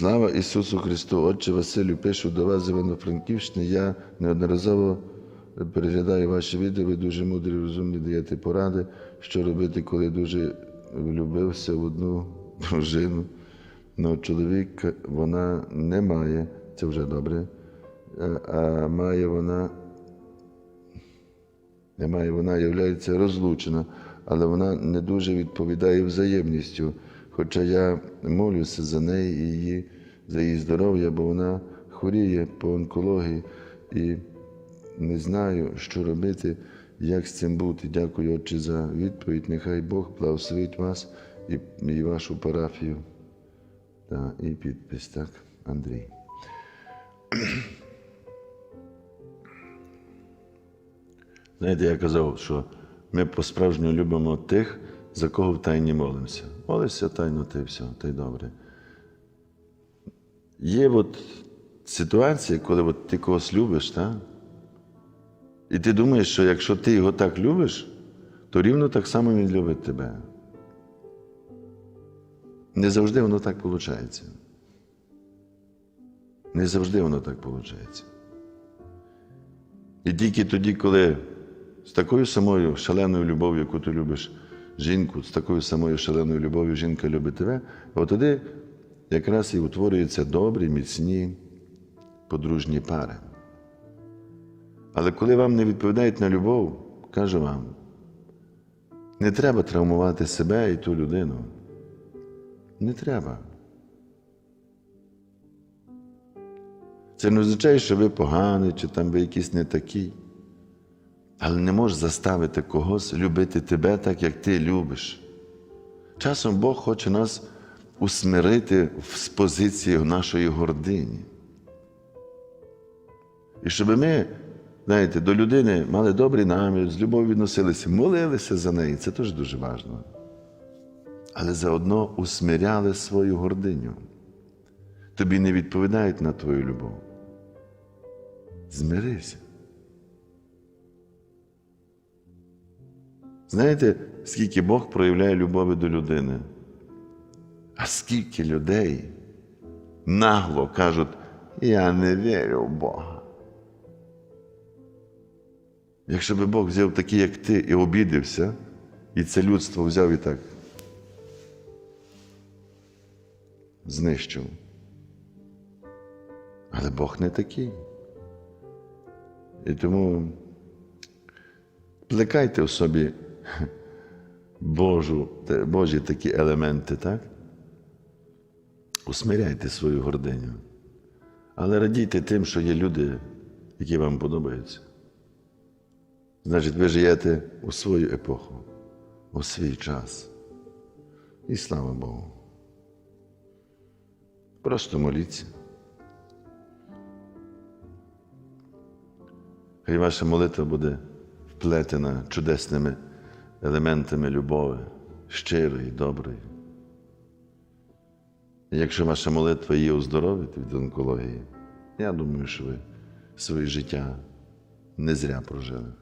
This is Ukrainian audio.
Слава Ісусу Христу! Отче Василю, пишу до вас з Івано-Франківщини. Я неодноразово переглядаю ваші відео, ви дуже мудрі, розумні даєте поради, що робити, коли дуже влюбився в одну дружину. Ну, чоловік вона не має, це вже добре, а- а має вона, не має, вона являється розлучена, але вона не дуже відповідає взаємністю. Хоча я молюся за неї і її, за її здоров'я, бо вона хворіє по онкології і не знаю, що робити, як з цим бути. Дякую, Отче, за відповідь. Нехай Бог благословить вас і, і вашу парафію. Та, і підпис, так, Андрій. Знаєте, я казав, що ми по-справжньому любимо тих, за кого в тайні молимося. Молишся тайно, ти все, та й добре. Є от ситуація, коли от ти когось любиш, так? і ти думаєш, що якщо ти його так любиш, то рівно так само він любить тебе. Не завжди воно так виходить. Не завжди воно так виходить. І тільки тоді, коли з такою самою шаленою любов'ю, яку ти любиш жінку, з такою самою шаленою любов'ю жінка любить тебе, от якраз і утворюються добрі, міцні подружні пари. Але коли вам не відповідають на любов, кажу вам, не треба травмувати себе і ту людину. Не треба. Це не означає, що ви поганий, чи там ви якийсь не такий. Але не можеш заставити когось любити тебе так, як ти любиш. Часом Бог хоче нас усмирити з позиції нашої гордині. І щоб ми, знаєте, до людини мали добрий намір, з любов'ю відносилися, молилися за неї, це теж дуже важливо. Але заодно усмиряли свою гординю. Тобі не відповідають на твою любов. Змирися. Знаєте, скільки Бог проявляє любові до людини? А скільки людей нагло кажуть, я не вірю в Бога. Якщо би Бог взяв такий, як ти, і обідився, і це людство взяв і так знищив. Але Бог не такий. І тому плекайте в собі Божу, Божі такі елементи, так? Усмиряйте свою гординю. Але радійте тим, що є люди, які вам подобаються. Значить, ви живете у свою епоху, у свій час. І слава Богу. Просто моліться. Хай ваша молитва буде вплетена чудесними елементами любові, щирої, доброї. Якщо ваша молитва є оздоровити від онкології, я думаю, що ви своє життя не зря прожили.